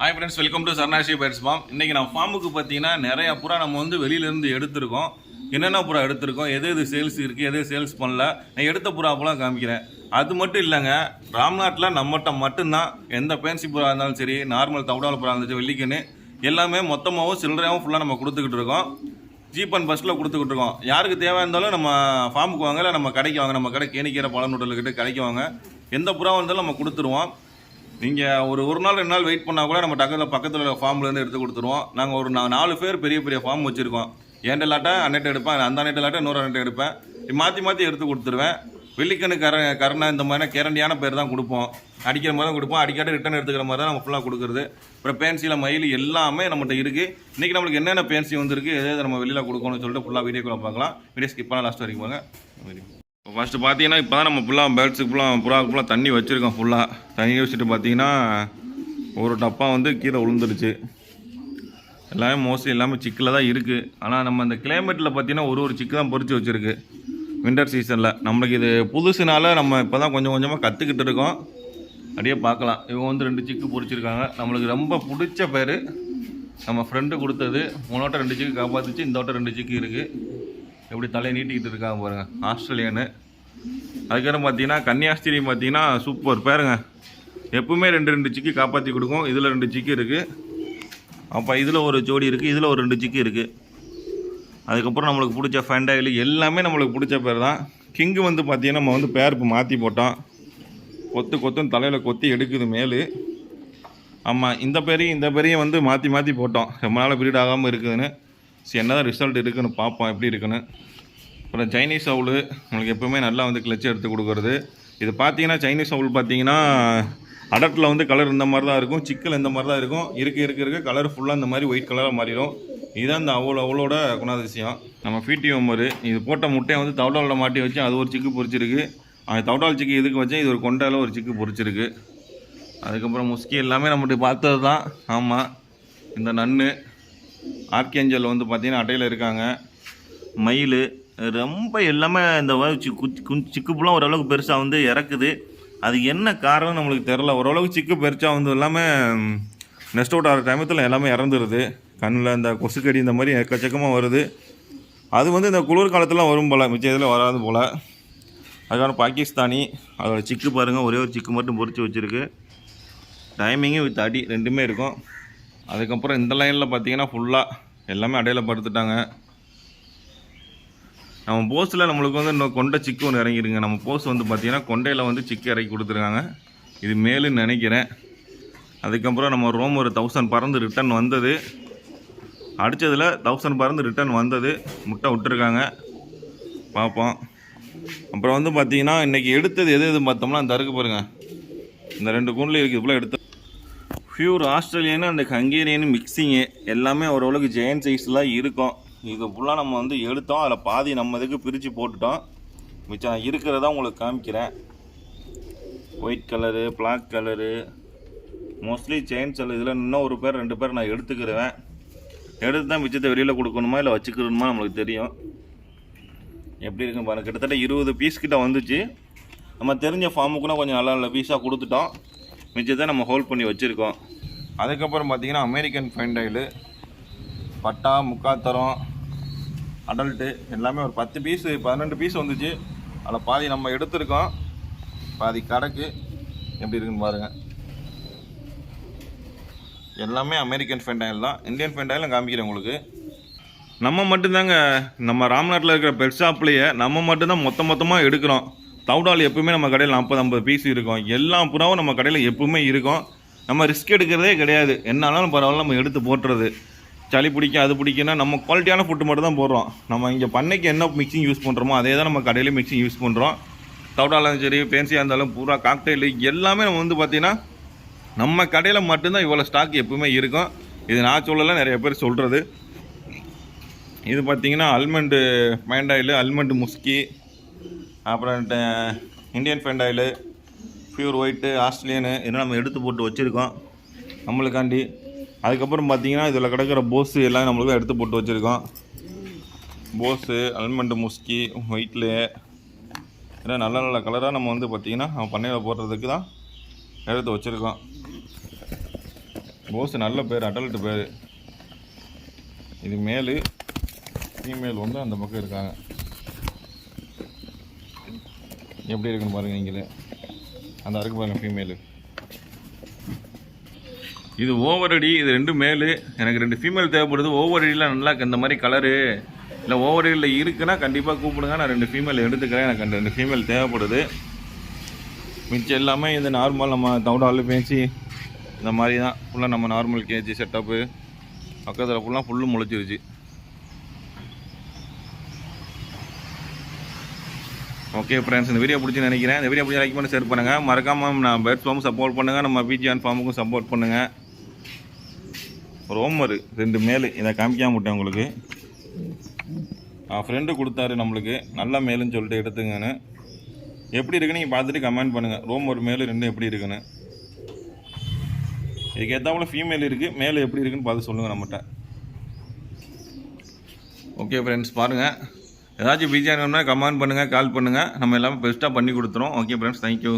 Hi friends welcome to Saranasi birds farm இன்றைக்கி நான் ஃபார்முக்கு பார்த்தீங்கன்னா நிறையா புறா நம்ம வந்து வெளியிலேருந்து எடுத்திருக்கோம். என்னென்ன புறா எடுத்திருக்கோம்? எது எது சேல்ஸ் இருக்குது எது சேல்ஸ் பண்ணல? நான் எடுத்த புறா அப்போலாம் காமிக்கிறேன். அது மட்டும் இல்லைங்க ராம்நாட்டில் நம்மகிட்ட மட்டும்தான் எந்த பேன்சி புறா இருந்தாலும் சரி நார்மல் தவிடால் புறா இருந்துச்சு வெள்ளிக்கன்னு எல்லாமே மொத்தமாகவும் சில்லறையாகவும் ஃபுல்லாக நம்ம கொடுத்துக்கிட்டு இருக்கோம். ஜீப் அண்ட் பஸ்ஸில் கொடுத்துக்கிட்டு இருக்கோம். யாருக்கு தேவையாக இருந்தாலும் நம்ம ஃபார்முக்கு வாங்க இல்லை நம்ம கடைக்கு வாங்க. நம்ம கடை கேணிக்கீரை பழநூட்டல்கிட்ட கடைக்கு வாங்க. எந்த புறா இருந்தாலும் நம்ம கொடுத்துருவோம். நீங்கள் ஒரு ஒரு நாள் ரெண்டு நாள் வெயிட் பண்ணால் கூட நம்ம டக்கத்தில் பக்கத்தில் உள்ள ஃபார்ம்லேருந்து எடுத்து கொடுத்துருவோம். நாங்கள் ஒரு நா- நாலு பேர் பெரிய பெரிய ஃபார்ம் வச்சுருக்கோம். ஏன்ட லாட்டை அன்னைட்டு எடுப்பேன் அந்த அன்னைட்டு லாட்டை இன்னொரு அன்னைட்டு எடுப்பேன். மாற்றி மாற்றி எடுத்து கொடுத்துருவேன். வெள்ளிக்கணு கர கருணை இந்த மாதிரி கேரண்டியான பேர் தான் கொடுப்போம். அடிக்கிற மாதிரி தான் கொடுப்போம். அடிக்காட்டி ரிட்டர்ன் எடுத்துக்கிற மாதிரி தான் நம்ம ஃபுல்லாக கொடுக்குறது. அப்புறம் பேன்சியில் மயில் எல்லாமே நம்மகிட்ட இருக்குது இன்றைக்கி நம்மளுக்கு என்னென்ன பேன்சி வந்திருக்கு எது நம்ம வெளியில் கொடுக்கணும்னு சொல்லிட்டு ஃபுல்லாக வீடியோக்குள்ள பார்க்கலாம். வீடியோ ஸ்கிப் பண்ணால் லாஸ்ட் வரைக்கும் போங்க இப்போ ஃபஸ்ட்டு பார்த்தீங்கன்னா இப்போ தான் நம்ம ஃபுல்லாக பேர்ட்ஸுக்கு ஃபுல்லாக புறாவுக்கு ஃபுல்லாக தண்ணி வச்சுருக்கோம் ஃபுல்லாக தண்ணி வச்சுட்டு பார்த்தீங்கன்னா ஒரு டப்பா வந்து கீழே விழுந்துருச்சு எல்லாமே மோஸ்ட்லி எல்லாமே சிக்கில் தான் இருக்குது ஆனால் நம்ம இந்த கிளைமேட்டில் பார்த்தீங்கன்னா ஒரு ஒரு சிக்கு தான் பொறிச்சு வச்சுருக்கு. வின்டர் சீசனில் நம்மளுக்கு இது புதுசுனால நம்ம இப்போ தான் கொஞ்சம் கொஞ்சமாக கற்றுக்கிட்டு இருக்கோம். அப்படியே பார்க்கலாம். இவங்க வந்து ரெண்டு சிக்கு பொறிச்சிருக்காங்க. நம்மளுக்கு ரொம்ப பிடிச்ச பேர் நம்ம ஃப்ரெண்டு கொடுத்தது. உன்னோட்ட ரெண்டு சிக்கு காப்பாற்றுச்சு இந்த ஓட்ட ரெண்டு சிக்கு இருக்குது எப்படி தலையை நீட்டிக்கிட்டு இருக்காங்க பாருங்க. ஆஸ்திரேலியனு அதுக்கப்புறம் பார்த்தீங்கன்னா கன்னியாஸ்திரி பார்த்தீங்கன்னா சூப்பர் பேருங்க. எப்பவுமே ரெண்டு ரெண்டு சிக்கி காப்பாற்றி கொடுக்கும். இதில் ரெண்டு சிக்கி இருக்குது அப்போ இதில் ஒரு ஜோடி இருக்குது இதில் ஒரு ரெண்டு சிக்கி இருக்குது அதுக்கப்புறம் நம்மளுக்கு பிடிச்ச ஃபேண்டாயில் எல்லாமே நம்மளுக்கு பிடிச்ச பேர் தான். கிங்கு வந்து பார்த்தீங்கன்னா நம்ம வந்து பேர் இப்போ மாற்றி போட்டோம் கொத்து கொத்துன்னு தலையில் கொத்தி எடுக்குது மேலு. ஆமாம் இந்த பேரையும் இந்த பேரையும் வந்து மாற்றி மாற்றி போட்டோம் ரொம்ப நாள் பீரியட் ஆகாமல் இருக்குதுன்னு. சரி என்ன தான் ரிசல்ட் இருக்குன்னு பார்ப்போம் எப்படி இருக்குன்னு. அப்புறம் சைனீஸ் அவுள் நம்மளுக்கு எப்போவுமே நல்லா வந்து கிளச்சு எடுத்து கொடுக்குறது. இது பார்த்தீங்கன்னா சைனீஸ் அவுல் பார்த்தீங்கன்னா அடட்டில் வந்து கலர் இந்த மாதிரி தான் இருக்கும் சிக்கல் இந்த மாதிரி தான் இருக்கும். இருக்க இருக்க இருக்க. கலர் ஃபுல்லாக இந்த மாதிரி ஒயிட் கலராக மாறிடும். இதுதான் இந்த அவ்வளோ அவ்வளோட குணாதிசயம். நம்ம ஃபீட்டி ஒம்பரு இது போட்ட முட்டையை வந்து தவடாவில் மாட்டி வச்சு அது ஒரு சிக்கு பொறிச்சிருக்கு அது தவடால் சிக்கு இதுக்கு வச்சேன்? இது ஒரு கொண்டால ஒரு சிக்கு பொறிச்சிருக்கு அதுக்கப்புறம் முஸ்கி எல்லாமே நம்மகிட்ட பார்த்தது தான் ஆமாம் இந்த நன்னு. ஆர்கேஞ்சல் வந்து பார்த்தீங்கன்னா அட்டையில் இருக்காங்க. மயில் ரொம்ப எல்லாமே இந்த சிக்குப்புலாம் ஓரளவுக்கு பெருசாக வந்து இறக்குது. அது என்ன காரணம் நம்மளுக்கு தெரில ஓரளவுக்கு சிக்கு பெருசாக வந்து எல்லாமே நெஸ்ட் அவுட் ஆகிற டைமத்தில் எல்லாமே இறந்துருது. கண்ணில் இந்த கொசுக்கடி இந்த மாதிரி எக்கச்சக்கமாக வருது. அது வந்து இந்த குளிர் காலத்தில் வரும் போல் மிச்ச இதில் வராது போல். அதுக்கான பாகிஸ்தானி அதோடய சிக்கு பாருங்கள் ஒரே ஒரு சிக்கு மட்டும் பொறிச்சு வச்சுருக்கு. டைமிங்கும் வித் அடி ரெண்டுமே இருக்கும். அதுக்கப்புறம் இந்த லைனில் பார்த்தீங்கன்னா ஃபுல்லாக எல்லாமே அடையில் படுத்துட்டாங்க நம்ம போஸில் நம்மளுக்கு வந்து இன்னும் கொண்டை சிக்கு ஒன்று இறங்கிடுங்க. நம்ம போஸ் வந்து பார்த்தீங்கன்னா கொண்டையில் வந்து சிக்கு இறக்கி கொடுத்துருக்காங்க. இது மேலுன்னு நினைக்கிறேன். அதுக்கப்புறம் நம்ம ரோம் ஒரு தௌசண்ட் பறந்து ரிட்டர்ன் வந்தது. அடித்ததில் தௌசண்ட் பறந்து ரிட்டர்ன் வந்தது. முட்டை விட்டுருக்காங்க. பார்ப்போம் அப்புறம் வந்து பார்த்திங்கன்னா இன்றைக்கி எடுத்தது எது எது பார்த்தோம்னா அந்த அருக்கு பாருங்கள் இந்த ரெண்டு கூண்டில் இருக்குது ஃபுல்லாக எடுத்து பியூர் ஆஸ்திரேலியனு அந்த ஹங்கேரியன் மிக்சிங்கு எல்லாமே ஓரளவுக்கு ஜெயன் சைஸ்லாம் இருக்கும். இது ஃபுல்லாக நம்ம வந்து எடுத்தோம். அதில் பாதி நம்ம இதுக்கு பிரித்து போட்டுட்டோம். மிச்சம் இருக்கிறதா உங்களுக்கு காமிக்கிறேன். White colour black colour mostly chain செல் இதில் இன்னும் ஒரு பேர் ரெண்டு பேர் நான் எடுத்துக்கிறேன். எடுத்து தான் மிச்சத்தை வெளியில் கொடுக்கணுமா இல்லை வச்சுக்கணுமா நம்மளுக்கு தெரியும். எப்படி இருக்குன்னு பாருங்கள் கிட்டத்தட்ட இருபது பீஸ் கிட்ட வந்துச்சு. நம்ம தெரிஞ்ச ஃபார்முக்குன்னா கொஞ்சம் நல்ல நல்ல பீஸாக கொடுத்துட்டோம். மிச்சத்தை நம்ம ஹோல்ட் பண்ணி வச்சுருக்கோம். அதுக்கப்புறம் பார்த்தீங்கன்னா அமெரிக்கன் ஃபைண்டாயில் பட்டா முக்காத்தரம் அடல்ட்டு எல்லாமே ஒரு பத்து பீஸ் பன்னெண்டு பீஸ் வந்துச்சு. அதில் பாதி நம்ம எடுத்திருக்கோம். பாதி கடைக்கு. எப்படி இருக்குன்னு பாருங்கள் எல்லாமே அமெரிக்கன் ஃபெண்டாயில் தான். இந்தியன் ஃபெண்டாயில் காமிக்கிறேன் உங்களுக்கு. நம்ம மட்டும்தாங்க நம்ம ராம்நாட்டில் இருக்கிற பெட் ஷாப்லேயே நம்ம மட்டும்தான் மொத்த மொத்தமாக எடுக்கிறோம். தவுடால் எப்பவுமே நம்ம கடையில் நாற்பது ஐம்பது பீஸ் இருக்கும். எல்லா புறாவும் நம்ம கடையில் எப்பவுமே இருக்கும். நம்ம ரிஸ்க் எடுக்கிறதே கிடையாது. என்னாலும் பரவாயில்ல நம்ம எடுத்து போட்டுறது. சளி பிடிக்கும் அது பிடிக்குன்னா நம்ம குவாலிட்டியான ஃபுட்டு மட்டும் தான் போடுறோம். நம்ம இங்கே பண்ணைக்கு என்ன மிக்சிங் யூஸ் பண்ணுறோமோ அதே தான் நம்ம கடையிலே மிக்சிங் யூஸ் பண்ணுறோம் தவுடாலும் சரி ஃபேன்சியாக இருந்தாலும் பூரா காக்டெயில் எல்லாமே நம்ம வந்து பார்த்திங்கன்னா நம்ம கடையில் மட்டும்தான் இவ்வளோ ஸ்டாக் எப்பவுமே இருக்கும். இது நான் சொல்லலை நிறைய பேர் சொல்கிறது இது பார்த்தீங்கன்னா அல்மண்டு ஃபேண்டாயில் அல்மண்டு முஸ்கி அப்புறம் ட- Indian oil pure white Australian இதெல்லாம் நம்ம எடுத்து போட்டு வச்சுருக்கோம். நம்மளுக்காண்டி. அதுக்கப்புறம் பார்த்தீங்கன்னா இதில் கிடக்கிற போஸு எல்லாம் நம்மளுக்கு எடுத்து போட்டு வச்சுருக்கோம். போஸு அல்மண்டு முஸ்கி ஒயிட்லே இதெல்லாம் நல்ல நல்ல கலராக நம்ம வந்து பார்த்திங்கன்னா நம்ம பண்ணையில் போடுறதுக்கு தான் எடுத்து வச்சுருக்கோம். போஸ் நல்ல பேர் அடல்ட் பேர். இது மேலு ஃபீமேல் வந்து அந்த பக்கம் இருக்காங்க. எப்படி இருக்குன்னு பாருங்கள் நீங்களே. அந்த அருக்கு பாருங்கள் ஃபீமேலு இது ஓவர் அடி இது ரெண்டு மேலு எனக்கு ரெண்டு ஃபீமேல் தேவைப்படுது. ஓவர் அடியில் நல்லா இந்த மாதிரி கலரு இல்லை ஓவர் அடியில் இருக்குன்னா கண்டிப்பாக கூப்பிடுங்க. நான் ரெண்டு ஃபீமேல் எடுத்துக்கிறேன். எனக்கு அந்த ரெண்டு ஃபீமேல் தேவைப்படுது. மிச்சம் எல்லாமே இது நார்மல் நம்ம தவுடாலு பேச்சு இந்த மாதிரி தான். ஃபுல்லாக நம்ம நார்மல் கேஜி செட்டப்பு பக்கத்தில் ஃபுல்லாக ஃபுல்லு முளைச்சிருச்சு. ஓகே ஃப்ரெண்ட்ஸ் இந்த வீடியோ பிடிச்சி நினைக்கிறேன். இந்த வீடியோ பிடிச்சி லைக் பண்ணி ஷேர் பண்ணுங்கள் மறக்காமல் நான் பேர்ட்ஸ் ஃபார்ம் சப்போர்ட் பண்ணுங்கள் நம்ம பிஜிஆன் ஃபார்முக்கும் சப்போர்ட் பண்ணுங்கள் ரோமரு ரெண்டு மேலு இதை காமிக்காம விட்டேன் உங்களுக்கு. ஃப்ரெண்டு கொடுத்தாரு நம்மளுக்கு. நல்ல மேலுன்னு சொல்லிட்டு எடுத்துங்கன்னு. எப்படி இருக்குன்னு நீங்கள் பார்த்துட்டு கமெண்ட் பண்ணுங்கள் ரோம் ஒரு மேலு ரெண்டும் எப்படி இருக்குன்னு. இதுக்கு ஏற்றாப்புல ஃபீமேல் இருக்குது மேலே எப்படி இருக்குன்னு பார்த்து சொல்லுங்கள் நம்மகிட்ட. ஓகே ஃப்ரெண்ட்ஸ் பாருங்கள் ஏதாச்சும் பிஸியாக வேணும்னா கமெண்ட் பண்ணுங்கள் கால் பண்ணுங்கள் நம்ம எல்லாமே பெஸ்ட்டாக பண்ணி கொடுத்துரும் ஓகே ஃப்ரெண்ட்ஸ் தேங்க்யூ